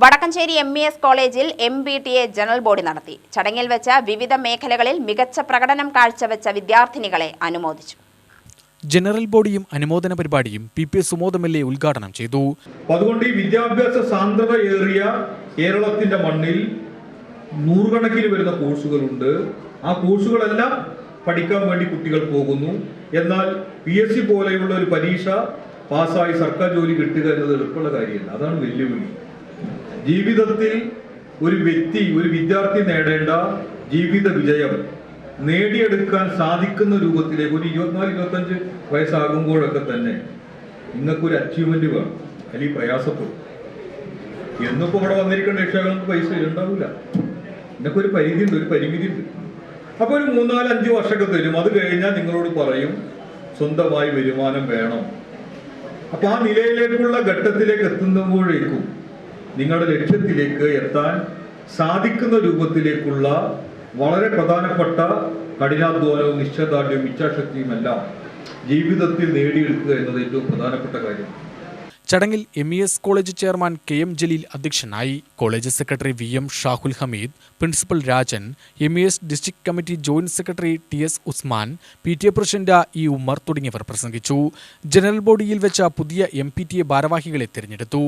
Vadakkanchery M E S കോളേജിൽ M B T A general body നടത്തി. ചടങ്ങിൽ വെച്ച വിവിധ മേഖലകളിൽ മികച്ച പ്രകടനം കാഴ്ചവെച്ച വിദ്യാർത്ഥിനികളെ അനുമോദിച്ചു. ജനറൽ ബോഡിയും അനുമോദന പരിപാടിയും P P Sumod M L A ഉദ്ഘാടനം ചെയ്തു. അതുകൊണ്ട് ഈ വിദ്യാഭ്യാസ സാന്ദ്രത ഏറിയ കേരളത്തിന്റെ മണ്ണിൽ നൂറുകണക്കിന് വരുന്ന കോഴ്സുകളുണ്ട്. ആ കോഴ്സുകളെല്ലാം പഠിക്കാൻ വേണ്ടി കുട്ടികൾ പോകുന്നു. എന്നാൽ പി എസ് സി പോലെയുള്ള ഒരു പരീക്ഷ പാസ്സായി സർക്കാർ ജോലി കിട്ടുക എന്നത് എളുപ്പമുള്ള കാര്യമല്ല. അതാണ് വെല്ലുവിളി. ജീവിതത്തിൽ ഒരു വ്യക്തി ഒരു വിദ്യാർത്ഥി നേടേണ്ട ജീവിത വിജയം നേടിയെടുക്കാൻ സാധിക്കുന്ന രൂപത്തിലേക്ക് ഒരു ഇരുപത്തിനാല് ഇരുപത്തഞ്ച് വയസ്സാകുമ്പോഴൊക്കെ തന്നെ നിങ്ങൾക്കൊരു അച്ചീവ്മെന്റ് വേണം. അല്ലെങ്കിൽ പ്രയാസപ്പെടും. എന്നിപ്പോ ഇവിടെ വന്നിരിക്കേണ്ട രക്ഷകൾക്ക് പൈസ ഉണ്ടാവില്ല എന്നൊക്കെ ഒരു പരിധി ഉണ്ട് ഒരു പരിമിതി ഉണ്ട് അപ്പൊ ഒരു മൂന്നാൽ അഞ്ച് വർഷമൊക്കെ തരും. അത് കഴിഞ്ഞാൽ നിങ്ങളോട് പറയും സ്വന്തമായി വരുമാനം വേണം. അപ്പൊ ആ നിലയിലേക്കുള്ള ഘട്ടത്തിലേക്ക് എത്തുമ്പോഴേക്കും നിങ്ങളുടെ ലക്ഷ്യത്തിലേക്ക് എത്താൻ സാധിക്കുന്ന രൂപത്തിലേക്കുള്ള വളരെ പ്രധാനപ്പെട്ട കഠിനാധ്വാനവും നിശ്ചയദാർഢ്യവും ഇച്ഛാശക്തിയും എല്ലാം ജീവിതത്തിൽ നേടിയെടുക്കുക എന്നത് ഏറ്റവും പ്രധാനപ്പെട്ട കാര്യം. ചടങ്ങിൽ M E S college chairman K M Jaleel അധ്യക്ഷനായി college secretary V M Shahul Hameed principal Rajan M E S district committee joint secretary T S Usman P T A president E Ummer തുടങ്ങിയവർ പ്രസംഗിച്ചു. General ബോഡിയിൽ വെച്ച പുതിയ M P T A ഭാരവാഹികളെ തിരഞ്ഞെടുത്തു.